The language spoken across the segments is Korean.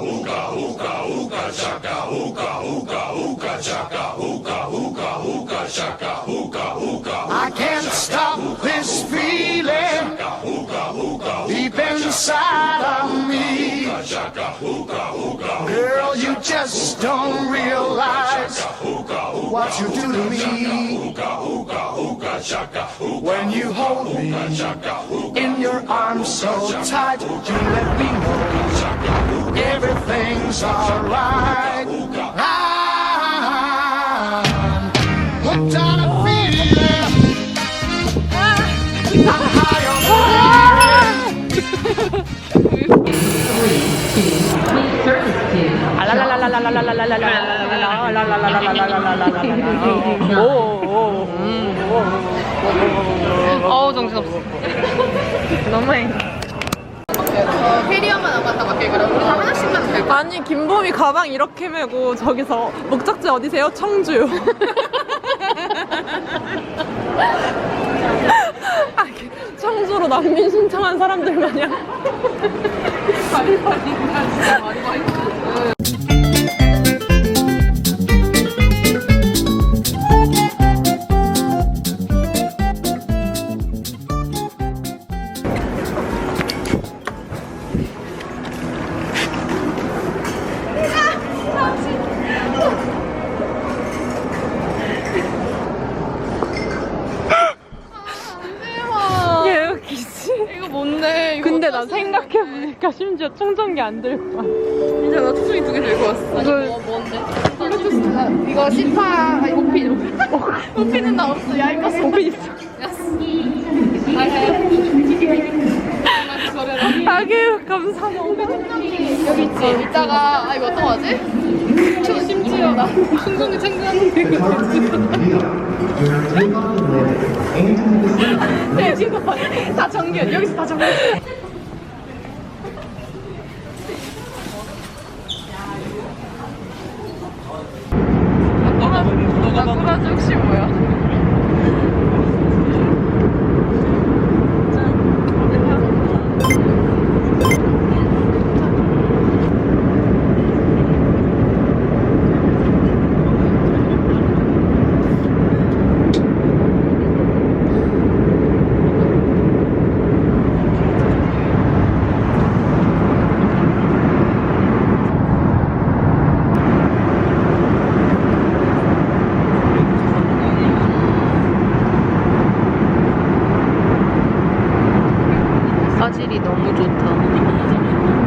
hookah, hookah, hookah, shaka, hookah, hookah, hookah, shaka, hookah, hookah, hookah, shaka, hookah, hookah. I can't stop this feeling deep inside of me. Girl, you just don't realize what you do to me. When you hold me in your arms so tight, you let me know everything's alright. I'm hooked on a feeling. Ah, 어우 정신없어 너무해 캐리어만 안 갖다 맡길 거라 우리 다 하나씩만 될 거야. 아니 김범이 가방 이렇게 메고 저기서 목적지 어디세요? 청주 아, 그 청주로 난민 신청한 사람들 마냥 얘 안 들고 와 진짜 나 투정이 두 개 들고 왔어. 이거 뭐, 뭔데? 블루투스. 아, 이거 시파 아니 오피 오피. 오피는 나 없어. 야 이거 오피 있어 아유 감사합니다 여기 있지. 이따가 아 이거 어떤 거지? 저 심지어 나 충전기 챙겨놨는데 이거 네, 지금 다 정규 여기서 다 정규. 나꾸라지 혹시 뭐야? 화질이 너무 좋다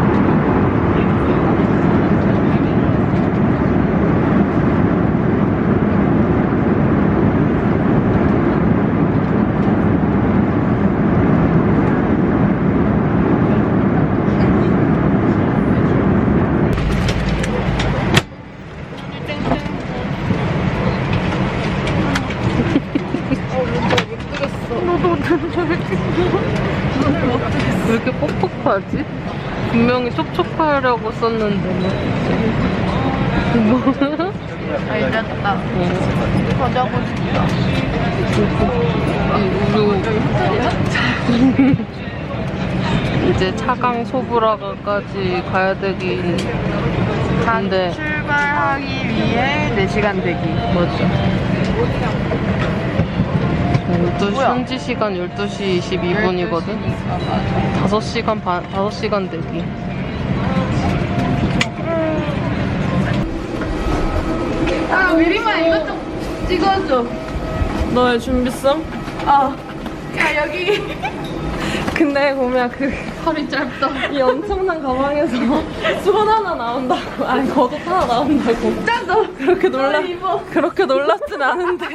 왜 이렇게 뻑뻑 하지? 분명히 촉촉하려고 썼는데 뭐. 아 이랬다. 가자고 싶다. 이제 차강 소브라가까지 가야 되긴 한데 출발하기 위해 4시간 대기. 맞아 12시, 현지 시간 12시 22분이거든 5시간 반, 5시간 대기 아 미리만 이것 좀 찍어줘. 너의 준비성? 아. 야 여기 근데 보면 그 허리 짧다. 이 엄청난 가방에서 수건 하나 나온다고 아니 겉옷 하나 나온다고 짜도 그렇게 놀라. 그렇게 놀랍진 않은데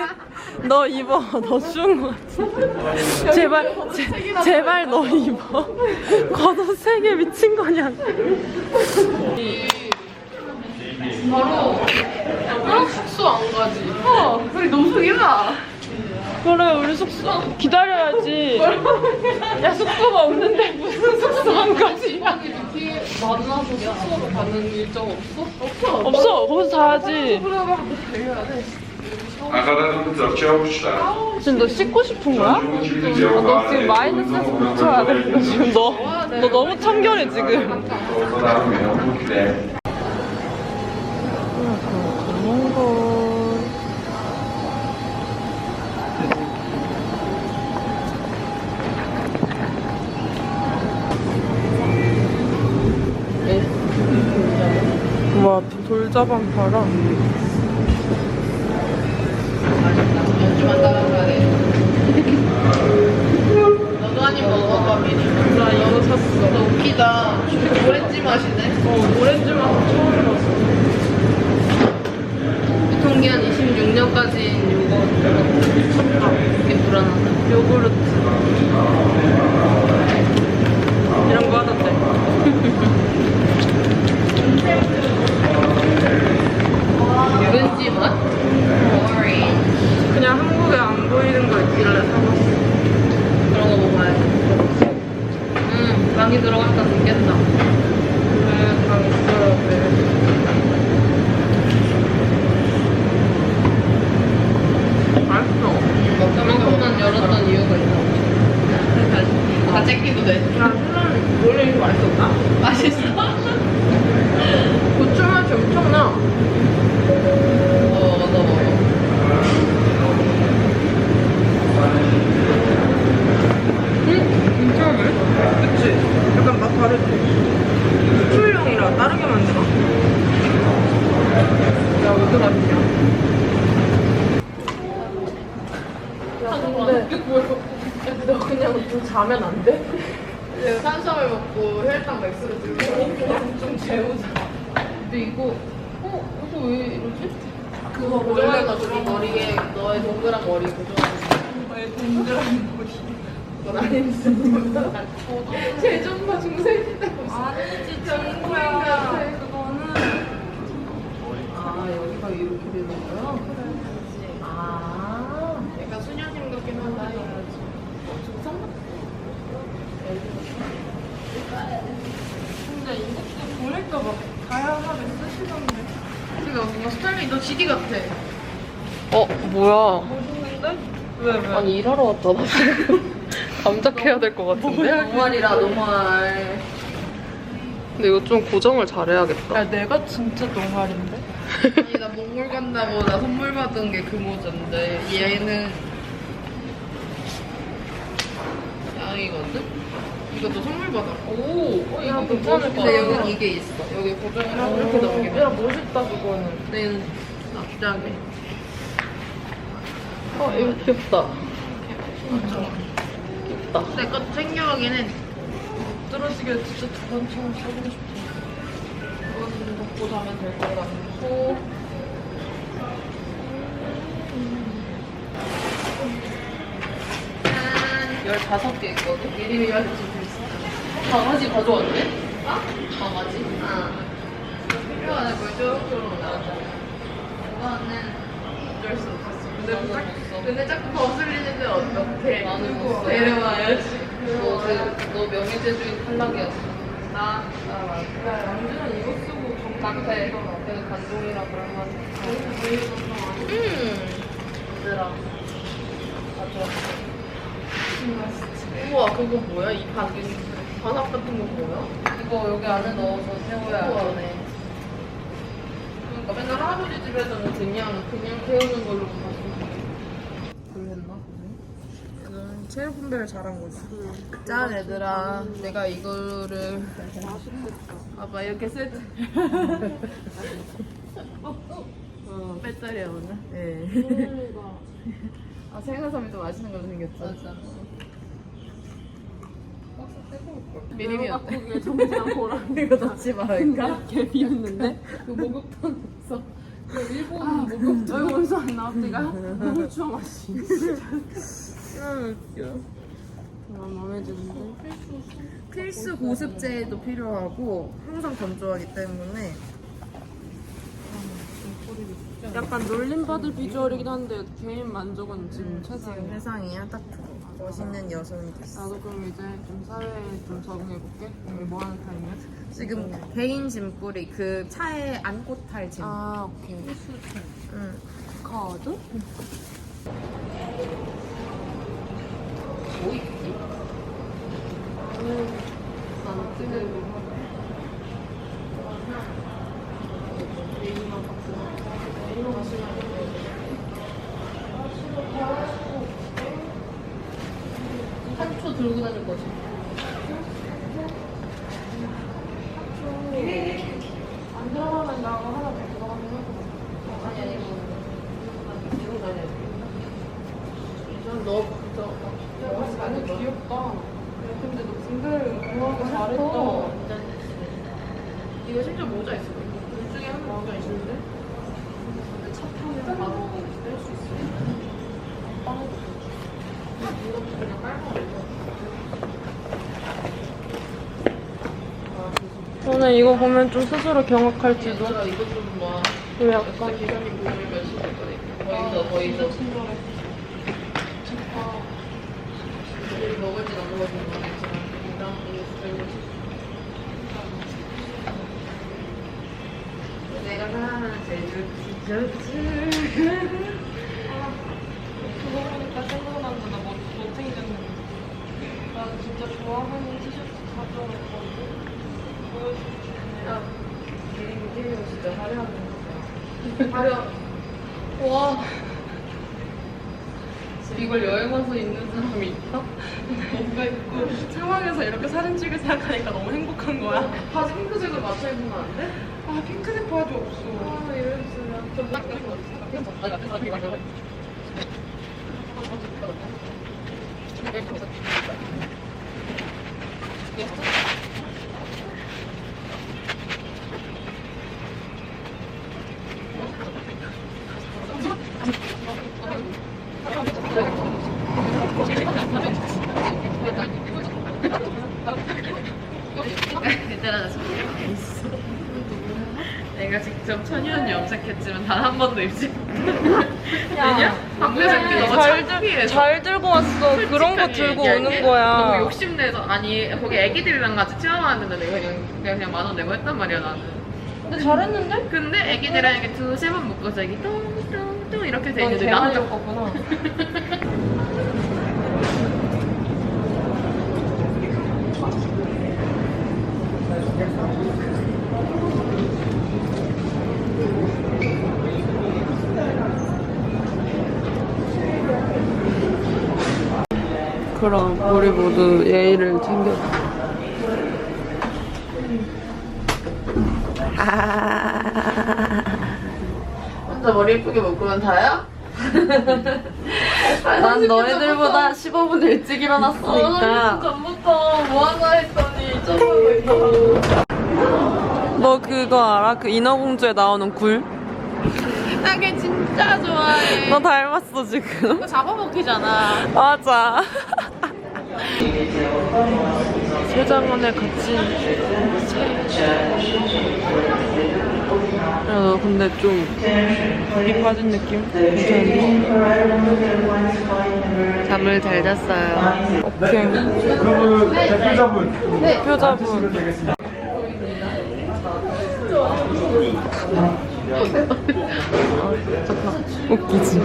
너 입어 너 추운 거 같아 제발 제, 제발 너 입어 겉옷 세 개 미친 거냐 아 숙소 안 가지. 어 우리 노숙이다. 그래 우리 숙소 기다려야지 야 숙소가 없는데 무슨 숙소 안 가지 만나서 숙소로 가는 일정 없어? 없어. 없어 거기서 자야지 troque ao estado. 지금 너 씻고 싶은 거야? 아, 너 지금 마이너스에서 붙여야 돼. 너 지금 너, 너 너무 청결해 지금. 걸. 와 돌자반 팔아. 연주만 따라가야 돼. 너도 한입 먹어봐, 미리. 나 이거 샀어. 너 웃기다. 오렌지 맛이네. 어 오렌지 맛 처음 봤어. 유통기한 26년까지인 요거 이게 불안하다. 요구르트. 이런 거 하던데. 오렌지 맛? 오렌지. 그냥 한국에 안 보이는 거 있길래 사봤어. 그런 거 먹어야지. 음, 많이 들어갔다 느꼈다. 네, 다 있어야 돼. 맛있어. 그만큼만 열었던 이유가 있어. 다 째끼도 돼. 나 신라면 원래 이렇게 맛있었나? 맛있어? 고추 맛이 엄청나. 어, 맞아, 맞아. 괜찮네. 그치? 약간 맛 다르지? 수출용이라 다르게 만들어. 맛있냐? 야, 근데 너 그냥 좀 자면 안 돼? 내가 탄수화물 먹고 혈당 맥스로 들고 좀 재우자. 근데 이거, 어? 이거 왜 이러지? 그거 고정해가지고 머리에 너의 동그란 머리 고정해가지고. 너의 동그란 머리. 그건 아닌데. 제정과 때문에. 아니지, 정부야. 아, 여기가 이렇게 되는 거야? 그래. 아. 약간 수녀님 같긴 하다. 근데 이것도 보니까 막 다양하게 쓰시던데. 그러니까 뭔가 스타일이 너 GD 같아. 어, 뭐야? 멋있는데? 왜, 왜? 아니 일하러 왔잖아 지금. 감작해야 될 것 같은데? 노말이라 노말. 근데 이거 좀 고정을 잘해야겠다. 야, 내가 진짜 동활인데? 몽골 간다고 나 선물 받은 게 그 모자인데 얘는 양이거든? 이거 너 선물 받아. 오, 어, 이거 괜찮을 것 근데 같아. 여기 이게 있어. 여기 고정해서 이렇게 야, 넘기면. 멋있다, 그거는. 얘는 앞장에. 어, 이거 귀엽다. 귀엽다. 내 거 챙겨가긴 해. 떨어지게 진짜 두 번처럼 써보고 싶다. 이거는 먹고 자면 될 것 같고. 한 15개 있거든? 알려줄 수 있어. 강아지 가져왔네? 아? 강아지? 아. 필요하네, 뭘 쪼록쪼록 나왔잖아. 이거는 어쩔 수 없었어. 근데, 자꾸, 근데 자꾸 거슬리는데 어떡해. 나는 못 써. 내려와야지. 너, 그, 너 명예제주인 탈락이었어. 나? 나 맞아. 야, 양준은 이거 쓰고 정 카페 그 간종이라 그러면 음 가져왔어 우와 그거 뭐야? 이 반, 반합 같은 거 뭐야? 이거 여기 안에 넣어서 태워야 돼. 그러니까 맨날 할아버지 집에서는 그냥 그냥 태우는 걸로 봤어 그랬나? 체육 분배를 잘한 거지. 짠 얘들아. 내가 이거를 봐봐 이렇게 세트 어, 배터리야 오늘? 네 아또 맛있는 걸로 생겼죠? 맞아 정상 보람. 이거 넣지 말까? 개 비었는데? 그 목욕탕 있어 그 일본 목욕탕 여기 원수 안 나왔지가? 너무 추워 맛이. 아, 웃겨. 아, 마음에 드는데? 필수 보습제도 필요하고 항상 건조하기 때문에 약간 놀림받을 비주얼이긴 한데 개인 만족은 지금 음, 최상이야. 세상이야 딱 좋아. 멋있는 여성이 됐어. 나도 그럼 이제 좀 사회에 좀 적응해볼게. 우리 뭐 하는 타임이야? 지금 음. 개인 짐뿌리 그 차에 안고 탈 짐. 아, 오케이. 응. 카드? 뭐 있지? 오늘 안 찍을 된다고 하나 데리고 가는 거 아니 아니 들고 다녀야 돼너 너, 아니 귀엽다. 야, 근데 너 군대 응원하고 잘했다 이거 심지어 모자 있어 둘 중에 한 모자 있는데? 근데 차 타면 바로 뗄수 있어 빵도 그냥 깔고 저는 이거 보면 좀 스스로 경악할지도. 왜 약간. 내가 사랑하는 제주 지저주 가려. 와. 이걸 여행 와서 입는 사람이 있다? 뭔가 입고 상황에서 이렇게 사진 찍을 생각하니까 너무 행복한 거야. 바지 핑크색으로 맞춰 입으면 안 돼? 아 핑크색 바지 없어. 아 이러면 좀 낚인 거 같아. 정도 입지. 왜냐? 박배정기 너가 잘잘 들고 왔어. 그런 거 들고 얘기할게. 오는 너무 욕심내서 아니 거기 애기들이랑 같이 체험하는데 내가 그냥 내가 그냥 만 원 내고 했단 말이야 나는. 근데 잘했는데? 근데 애기들이랑 이렇게 두세 번 묶어서 애기 똥똥똥 이렇게 돼 있는데 나는 거구나. 그럼 우리 모두 예의를 챙겨. 아. 혼자 머리 예쁘게 묶으면 다야? 난 너희들보다 15분 일찍 일어났으니까. 아, 전부터 뭐 하나 했더니 저러고 있어. 너 그거 알아? 그 인어공주에 나오는 굴? 나걔 진짜 좋아해. 너 닮았어 지금. 그거 잡아먹히잖아. 맞아. 세장원에 같이 야, 너 근데 좀 물이 빠진 느낌? 괜찮은데? 잠을 잘 잤어요. 오케이. 그분 대표자분. 네. 대표자분. 어, 웃기지.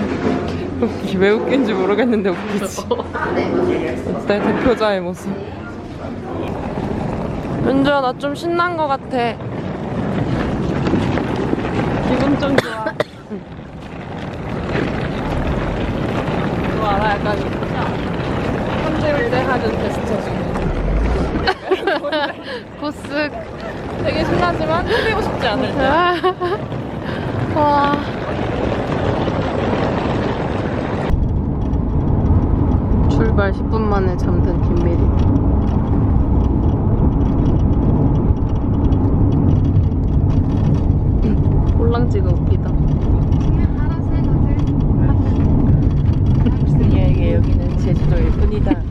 웃기, 왜 웃긴지 모르겠는데 웃기지. 어때? 대표자의 모습. 은주야, 나 좀 신난 것 같아. 기분 좀 좋아. 그거 알아? 약간 현대일대 하는 제스처 중에. 고스 되게 신나지만 흔들고 싶지 않을 때. 아. 와. 출발 10분 만에 잠든 김미리 홀랑지가 웃기다 그녀에게 여기는 제주도일 뿐이다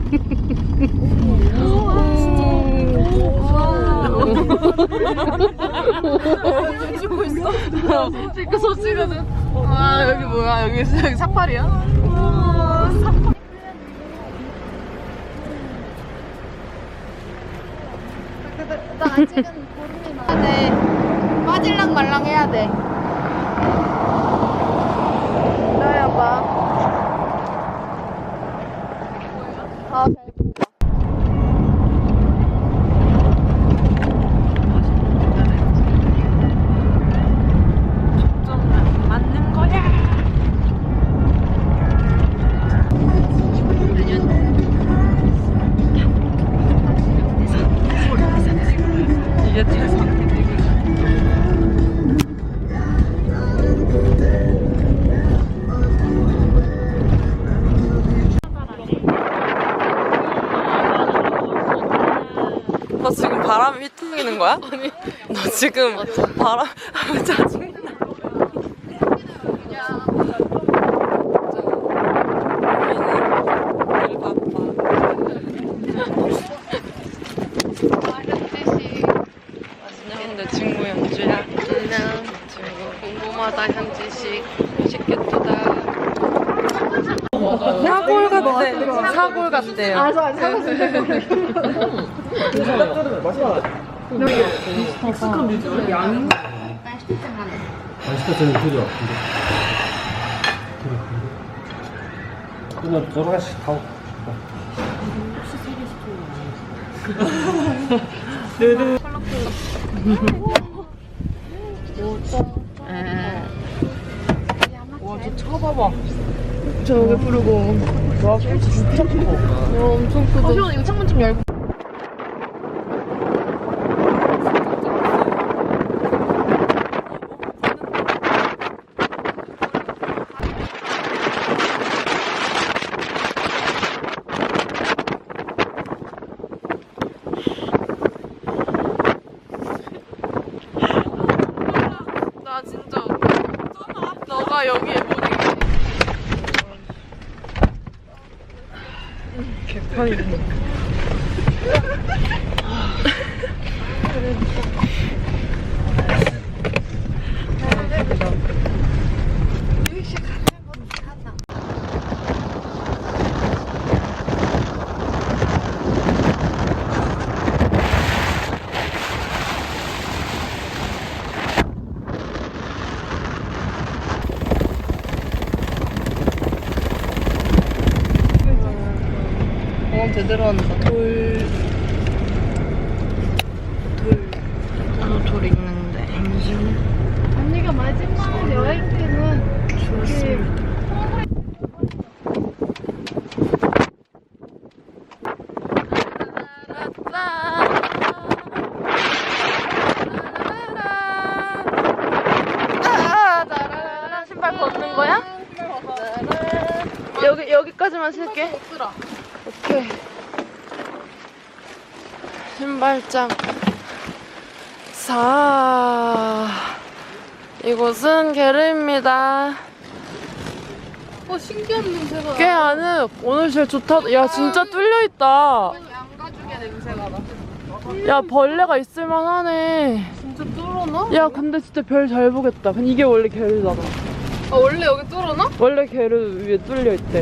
찍고 있어? 찍고 섭씨가는 와 여기 뭐야 여기 사파리야? 와 사파리 찍은 구름이 나. 네. 빠질랑 말랑 해야 돼. 기다려봐. 아, 잘 너 지금 바람이 휘날리는 거야? 아니. 너 지금 바람 짜증나. 일 바빠. 안녕, 내 친구 연주야. 안녕. 친구 궁금하다 현지식 맛있겠다. 사골 같대. 사골 같대요. 맛있겠어요, 그죠? 그냥 여러 가지 다. 저기 부르고. 와, 진짜 커. 와, 엄청 크다. 어, 이거 창문 좀 열고. 나 진짜 웃겨. 너가 여기에 못 있게. 개판이네. 어, 제대로 한다. 돌. 돌. 저도 돌 있는데, 잠시만. 언니가 마지막 여행 때는 좋았습니다. 신발 벗는 거야? 여기 여기까지만 쓸게. 오케이. 신발장. 사. 이곳은 게르입니다. 어 신기한 냄새가 꽤 안에 오늘 제일 좋다. 야 진짜 뚫려 있다. 양가죽의 냄새가 나 야 벌레가 있을만 하네. 진짜 뚫어놔? 야 근데 진짜 별 잘 보겠다. 근데 이게 원래 게르잖아. 아 원래 여기 뚫어놔? 원래 게르 위에 뚫려 있대.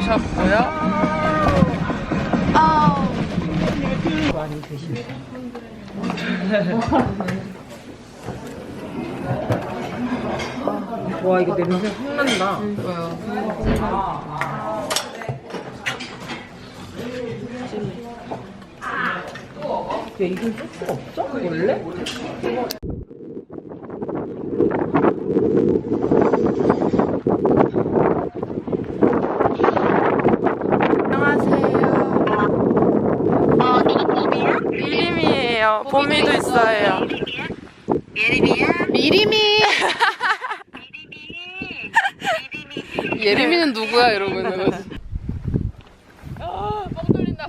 오셨고요. 와 이거 냄새 확 난다. 왜요? 야 이건 쓸 수가 없죠? 원래? 안녕하세요. 미림이에요. 봄이도 있어요. 미리미 예림이는 누구야 있는 거지. 뻥 뚫린다.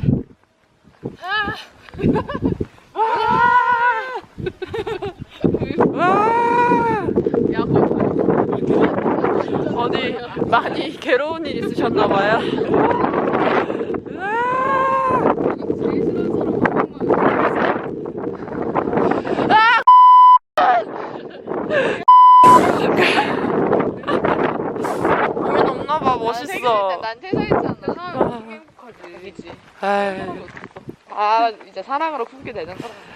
와! 야, 거기 어디 많이 괴로운 일 있으셨나봐요. 으아! 제일 싫어하는 사람 한 명만. 우리 넘나봐 멋있어. 난 세상에 있잖아. 사람 행복하지. 그지. 에 사랑으로 품게 되는 거라.